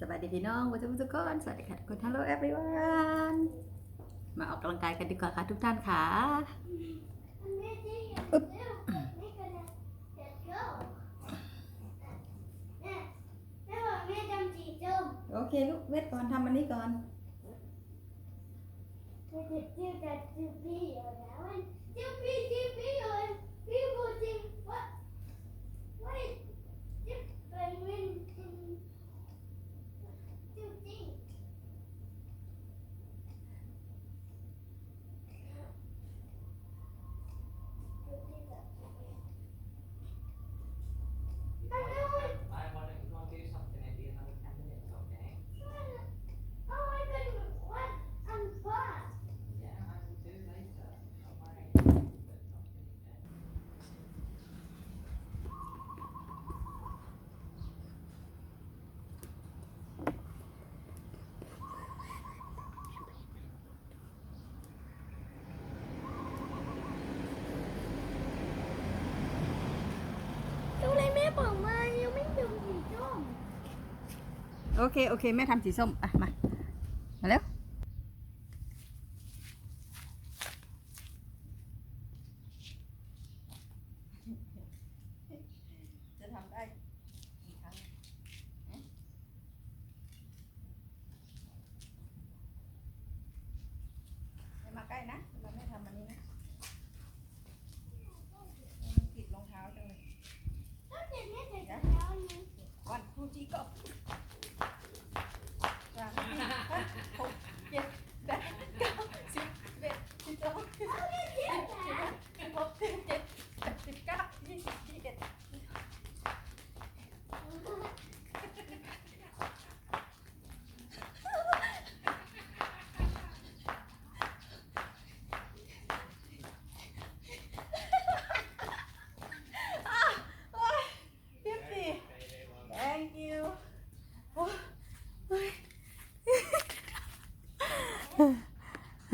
สวัสดีพี่น้องผู้ชมทุกคนสวัสดีค่ะทุกคน Hello everyone มาออกกำลังกายกันดีกว่าค่ะทุกท่านค่ะอึ๊บโอเคลูกเวทก่อนทำอันนี้ก่อน แม่บอกมายังไม่ดูสีส้ม โอเค โอเค แม่ทำสีส้ม อะ มา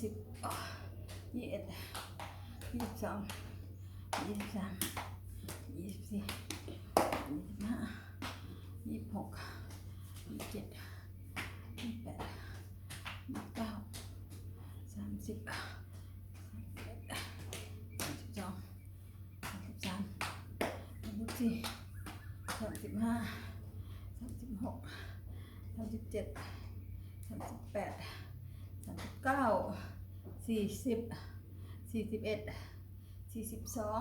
สิบยี่สิบเอ็ดยี่สิบสองยี่สิบสามยี่สิบสี่ยี่สิบห้ายี่สิบหกยี่สิบเจ็ดยี่สิบแปดยี่สิบเก้าสามสิบสามสิบเอ็ดสามสิบสองสามสิบสามสามสิบสี่สามสิบห้าสามสิบหกสามสิบเจ็ดสามสิบแปด เก้าสี่สิบสี่สิบเอ็ดสี่สิบสอง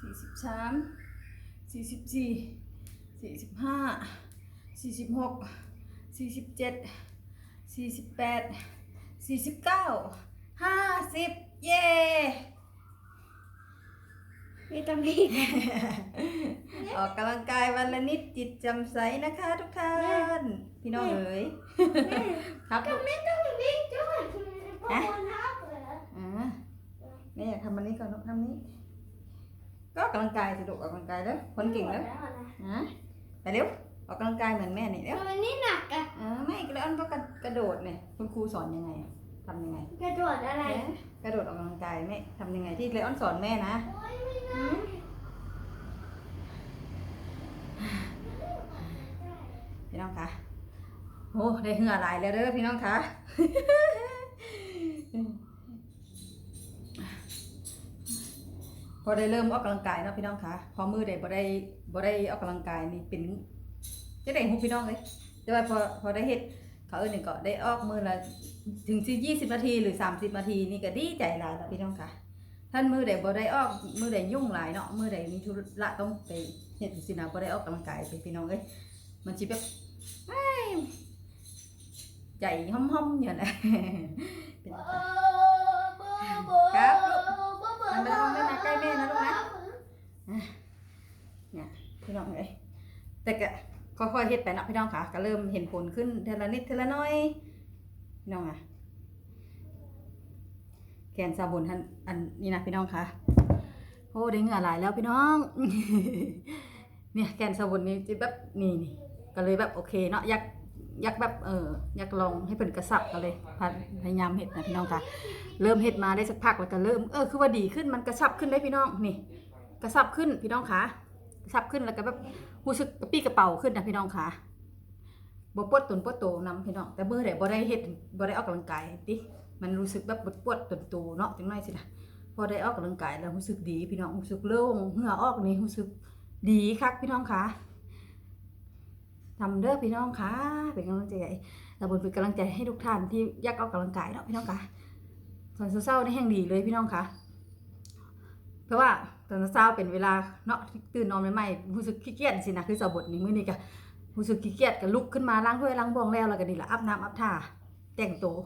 สี่สิบสามสี่สิบสี่สี่สิบห้าสี่สิบหกสี่สิบเจ็ดสี่สิบแปดสี่สิบเก้าห้าสิบเย้มีตำหนิออกกำลังกายวันละนิดจิตแจำใสนะคะทุกท่าน พี่น้องเอ๋ยครับลูก ไม่ต้องวิ่งด้วย คุณพ่อคนทักเหรออ่าแม่อยากทำอันนี้ก่อนลูกทำนี้ ก็ออกกำลังกายสิลูกออกกำลังกายแล้วคนเก่งแล้วอะไปเร็วออกกำลังกายเหมือนแม่นี่เร็วมันนี่หนักอะอ่าแม่แล้วอันก็กระกระโดดเนี่ยคุณครูสอนยังไงอะทำยังไง กระโดดอะไรเอ๊ะกระโดดออกกำลังกายแม่ทำยังไงที่เลออนสอนแม่นะโอ้ยไม่ได้พี่น้องคะโอ้ได้เหงื่อไหลายแล้วเด้อพี่น้องคะ พอได้เริ่มออกกำลังกายเนาะพี่น้องคะพอมือได้บ่ได้บ่ได้ออกกำลังกายนี่เป็นจะได้หุบพี่น้องเลยแต่ว่าพอพอได้เฮ็ดเขาเอิ้นนี่ก็ได้ออกมือละถึงสิ20นาทีหรือ30นาทีนี่ก็ดีใจหลายแล้วพี่น้องค่ะท่านมือใดบ่ได้ออกมือใดยุ่งหลายเนาะมือใดมีธุระต้องไปเฮ็ดสินะบ่ได้ออกกำลังกายไปพี่น้องเอ้ยมันสิแบบเอ้ยใจห่อมๆอยู่นะเป็นเบอร์เบอร์เบอร์ครับ มันไม่ต้องไม่มาใกล้แม่นะลูกนะเนี่ยพี่น้องเอ้ยแต่ก็ค่อยๆเฮ็ดไปนะพี่น้องค่ะ ก็เริ่มเห็นผลขึ้นเทละนิดเทละน้อยพี่น้องอะแกนซาบุนท่านอันนี้นะพี่น้องค่ะโอ้ได้เหงื่อหลายแล้วพี่น้อง เนี่ยแกนซาบุนนี่จะแบบนี่นี่ก็เลยแบบโอเคเนาะอยากอยากแบบเอออยากลองให้เป็นกระสับก็เลยพยายามเห็ดนะพี่น้องค่ะ เริ่มเห็ดมาได้สักพักแล้วก็เริ่มเออคือว่าดีขึ้นมันกระชับขึ้นได้พี่น้องนี่กระชับขึ้นพี่น้องคะกระชับขึ้นแล้วก็แบบรู้สึกกระปี้กระเป๋าขึ้นนะพี่น้องคะบปวดตนปวดโตนำพี่น้องแต่เมื่อไหร่บ่ได้เฮ็ดบ่ได้ออกกำลังกายติมันรู้สึกแบบปวดตนโตเนาะจังได๋สินะพอได้ออกกำลังกายแล้วรู้สึกดีพี่น้องรู้สึกโล่งเหงื่อออกนี่รู้สึกดีคักพี่น้องคะทำเด้อพี่น้องคะเป็นกำลังใจให้แต่บนเป็นกำลังใจให้ทุกท่านที่อยากออกกำลังกายเนาะพี่น้องคะ ตอนเช้าๆนี่แห่งดีเลยพี่น้องคะเพราะว่าตอนเช้าเป็นเวลาเนาะตื่นนอนใหม่ๆรู้สึกขี้เกียจสินะคือสาวบทนี้มื้อนี้ก็รู้สึกขี้เกียจก็ลุกขึ้นมาล้างถ้วยล้างบองแล้วแล้วก็นี่ละอาบน้ำอาบท่าแต่งตัว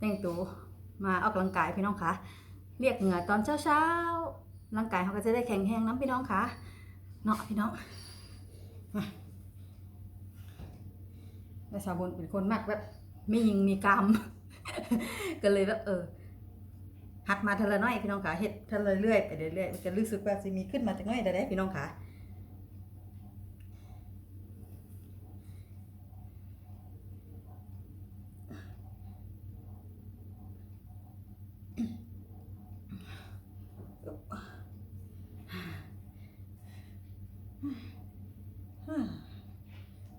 แต่งตัวมาออกกำลังกายพี่น้องคะเรียกเหงื่อตอนเช้าๆร่างกายเขาก็จะได้แข็งแรงน้ำพี่น้องคะเนาะพี่น้องแล้วสาวบนเป็นคนมากแบบไม่ยิงมีกรรม ก็เลยแบบเออหัดมาทีละน้อยพี่น้องขาเฮ็ดทีละเรื่อยไปเรื่อยๆจะรู้สึกว่าสิมีขึ้นมาจากน้อยได้พี่น้องขา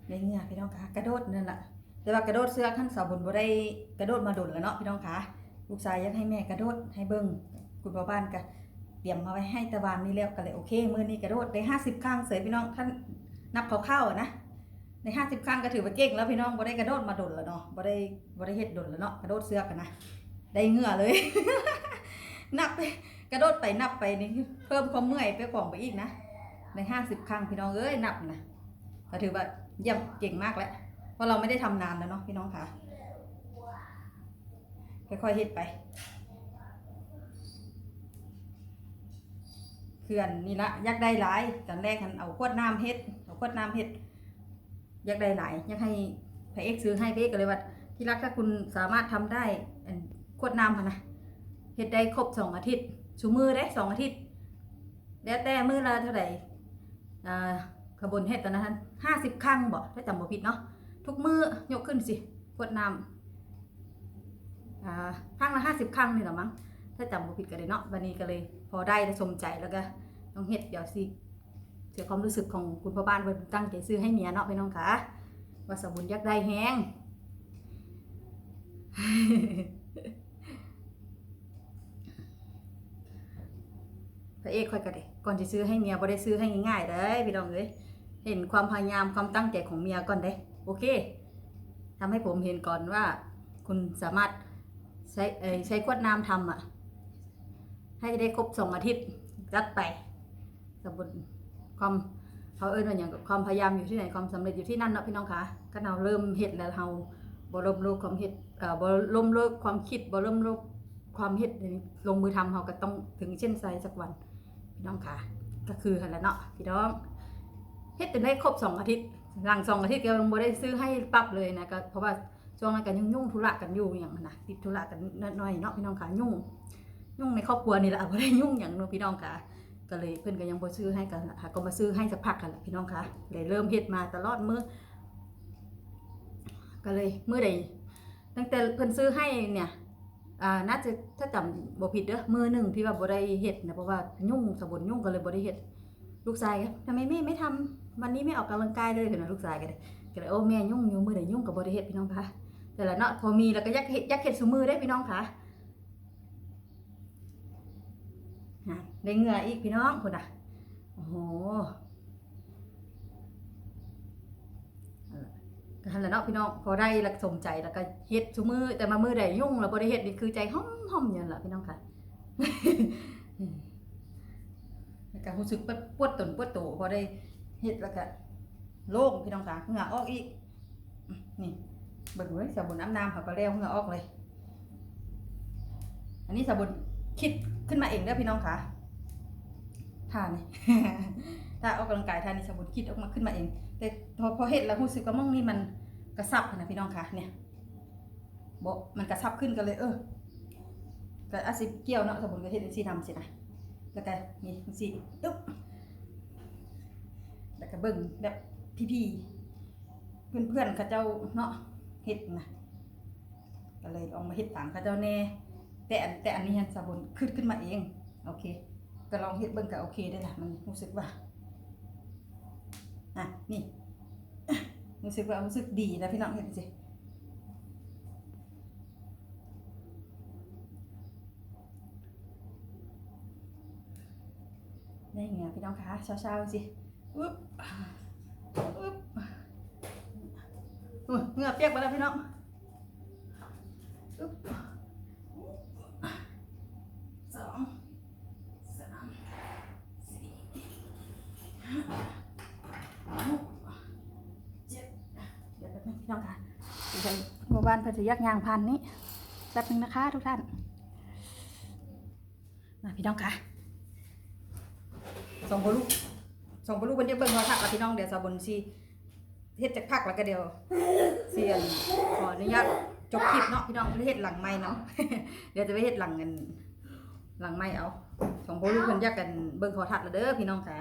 ได้เงี้ยพี่น้องขากระโดดนั่นแหละแต่ว่ากระโดดเสื้อขั้นสาวบนบ่ได้ กระโดดมาดุนแล้วเนาะพี่น้องขาลูกชายอยากให้แม่กระโดดให้เบิ้งคุณพ่อบ้านก็เตรียมมาไว้ให้ตะวันนี้แล้วก็เลยโอเคมือนี้กระโดดได้ห้าสิบครั้งเสยพี่น้องท่านนับคร่าวๆอะนะในห้าสิบครั้งก็ถือว่าเก่งแล้วพี่น้องบ่ได้กระโดดมาดนแล้วเนาะบ่ได้บ่ได้เฮ็ดดนแล้วเนาะกระโดดเสื้อกันนะได้เหงื่อเลย นับไปกระโดดไปนับไปนี่เพิ่มความเมื่อยไปของไปอีกนะในห้าสิบครั้งพี่น้องเอ้ยนับนะก็ถือว่าเยี่ยมเก่งมากแล้วเพราะเราไม่ได้ทำนานแล้วเนาะพี่น้องค่ะ ค่อยๆเฮ็ดไปเขื่อนนี่ละอยากได้หลายตอนแรกหันเอาขวดน้ำเฮ็ดเอาขวดน้ำเฮ็ดอยากได้หลายอยากให้พระเอกซื้อให้พระเอกก็เลยว่าที่รักถ้าคุณสามารถทำได้ขวดน้ำค่ะนะเฮ็ดได้ครบสองอาทิตย์ชูมือได้สองอาทิตย์แล้วแต่มือละเท่าไหร่ขบวนเฮ็ดตอนนั้นห้าสิบครั้งบ่ถ้าจำบ่ผิดเนาะทุกมือยกขึ้นสิขวดน้ำอ่า ครั้งละห้าสิบครั้งนี่หละมั้งถ้าจำบ่ผิดก็ได้เนาะวันนี้ก็เลย พอได้สมใจแล้วก็ต้องเฮ็ดเดี๋ยวสิเสียความรู้สึกของคุณพ่อบ้านเพิ่นตั้งใจซื้อให้เมียเนาะพี่น้องคะว่าสบุญยากได้แฮงพระเอกค่อยก็ได้ก่อนจะซื้อให้เมียบ่ได้ซื้อให้ง่ายๆเด้พี่น้องเอ้ยเห็นความพยายามความตั้งใจของเมียก่อนเด้โอเคทำให้ผมเห็นก่อนว่า คุณสามารถ ใช้เอใช้ขวดน้ำทำอะ ให้ได้ครบสองอาทิตย์จัดไปสมบูรณ์ความเขาเอิ้นว่าอย่างความพยายามอยู่ที่ไหนความสำเร็จอยู่ที่นั่นเนาะพี่น้องคะก็เราเริ่มเฮ็ดแล้วเราบ่ล้มเลิกความเฮ็ดเอ่อบ่ล้มเลิกความคิดบ่ล้มเลิกความเฮ็ดลงมือทำเราก็ต้องถึงเช่นไซสักวันพี่น้องคะก็คือหันแหละเนาะพี่น้องเฮ็ดจนได้ครบสองอาทิตย์หลังสองอาทิตย์ก็ยังบ่ได้ซื้อให้ปั๊บเลยนะก็เพราะว่า ช่วงนั้นก็ยังยุ่งธุระกันอยู่อย่างนั้นนะติดธุระกันน้อยเนาะพี่น้องค่ะยุ่ง ยุ่งในครอบครัวนี่แหละบ่ได้ยุ่งอย่างเนาะพี่น้องค่ะก็เลยเพิ่อนก็ยังบ่ซื้อให้กันล่ะค่ะก็มาซื้อให้สักพักกันล่ะพี่น้องค่ะเลยเริ่มเฮ็ดมาตลอดมื้อก็เลยมื้อใดตั้งแต่เพิ่อนซื้อให้เนี่ยอ่าน่าจะถ้าจำบ่ผิดเด้อมือหนึ่งที่ว่าบ่ได้เฮ็ดนะเพราะว่ายุ่งสะบนยุ่งก็เลยบ่ได้เฮ็ดลูกชายทำไมแม่ไม่ทำวันนี้ไม่ออกกำลังกายเลยเห็นว่าลูกชายก็ได้ก็เลยโอ้แม่ยุ่งอยู่มือใดยุ่งกับบริเฮ็ดพี่น้องคะ แต่ละเนาะพอมีแล้วก็ยักเฮ็ดยักเฮ็ดซุมือได้พี่น้องคะฮะได้เงืออีกพี่น้องคนอะโอ้โหก็ทันและเนาะพี่น้องพอได้แล้วก็สมใจแล้วก็เฮ็ดซุมือแต่มามือใดยุ่งแล้วบ่ได้เฮ็ดนี่คือใจห้อมห้อมๆอย่างนั้นละพี่น้องค่ะแล้วก็รู้สึกปวดตนปวดโตพอได้เฮ็ดแล้วก็โล่งพี่น้องจ๋าเหงื่อออกอีกนี่ เบิ่งเลยสบู่น้ำน้ำเขาก็เลี้ยวเหงื่อออกเลย อันนี้สบู่คิดขึ้นมาเองเด้อพี่น้องค่ะท่านี่ถ้าออกกำลังกายท่านี่สบูรณ์คิดออกมาขึ้นมาเอง แต่พอเห็นแล้วรู้สึกว่ามั่งนี่มันกระซับนะพี่น้องค่ะเนี่ยบมันกระซับขึ้นกันเลยเออก็อาจสิเกี่ยวเนาะสมบูรณ์ก็เห็นสีทำสินะแล้วก็นี่สีอึ๊บแล้วก็เบิ่งแบบพี่ๆเพื่อนๆเขาเจ้าเนาะ เฮ็ดนะก็เลยลองมาเฮ็ดตามเขาเจ้าแน่แต่อันแต่อันนี้สมบูรณ์ขึ้นขึ้นมาเองโอเค ก็ลองเฮ็ดเบิ่งก็โอเคได้ละมันรู้สึกว่าอะนี่รู้สึกว่ารู้สึกดีนะพี่น้องเห็นสิได้ไงพี่น้องคะเช้าๆสิอุ๊บอุ๊บ เหงื่อเปียกไปแล้วพี่น้องสองสามสี่ห้าหกเจ็ดเดี๋ยวแป๊บนึงพี่น้องค่ะเดี๋ยวหมู่บ้านเพัทยักยางพันนี้แป๊บนึงนะคะทุกท่านมาพี่น้องค่ะสองบลูกสองบลูกมันจะเบิ่งโทรทัศน์แล้วพี่น้องเดี๋ยวสาวบนซี เฮ็ดจากพักแล้วก็เดี๋ยวเสียนขออนุญาตจบคลิปเนาะพี่น้องไม่ได้เฮ็ดหลังไม้เนาะเดี๋ยวจะไปเฮ็ดหลังกัน หลังไม้เอาสองบลูกเพิ่นอยากกันเบิ่งโทรทัศน์แล้วเด้อพี่น้องค่ะ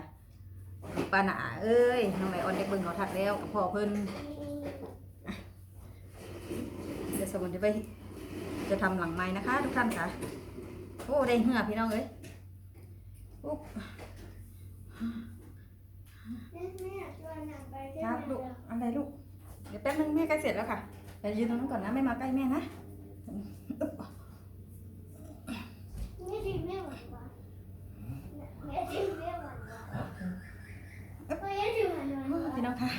ป้าหนาเอ้ยน้องไหนออนได้เบิ่งโทรทัศน์แล้วกับพ่อเพิ่นเดี๋ยวสาวบนจะไปจะทำหลังไม้นะคะ ทุกท่านค่ะโอ้ได้เหงื่อพี่น้องเอ้ยอุ๊บแม่แม่ชวนหนังไปได้ครับไหมลูก อะไรลูก เดี๋ยวแป๊บนึงแม่ใกล้เสร็จแล้วค่ะแต่ยืนตรงนั้นก่อนนะไม่มาใกล้แม่นะอึ๊บแม่ดีแม่หวานกว่าแม่ดีแม่หวานกว่าแม่ดีหวานกว่าพี่น้องคะ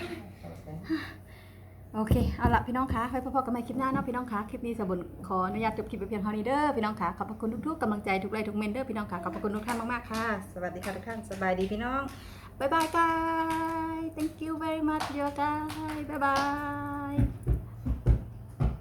Okay. โอเค เอาละพี่น้องคะไว้พบกันใหม่คลิปหน้าเนาะพี่น้องคะคลิปนี้สมบุญขออนุญาตจบคลิปไปเพียงเท่านี้เด้อพี่น้องคะขอบพระคุณทุกๆกำลังใจทุกไลค์ทุกเมนเด้อพี่น้องคะขอบพระคุณทุกท่านมากๆค่ะ สวัสดีค่ะทุกท่านสบายดีพี่น้อง บ๊ายบาย guys thank you very much dear guys บ๊ายบาย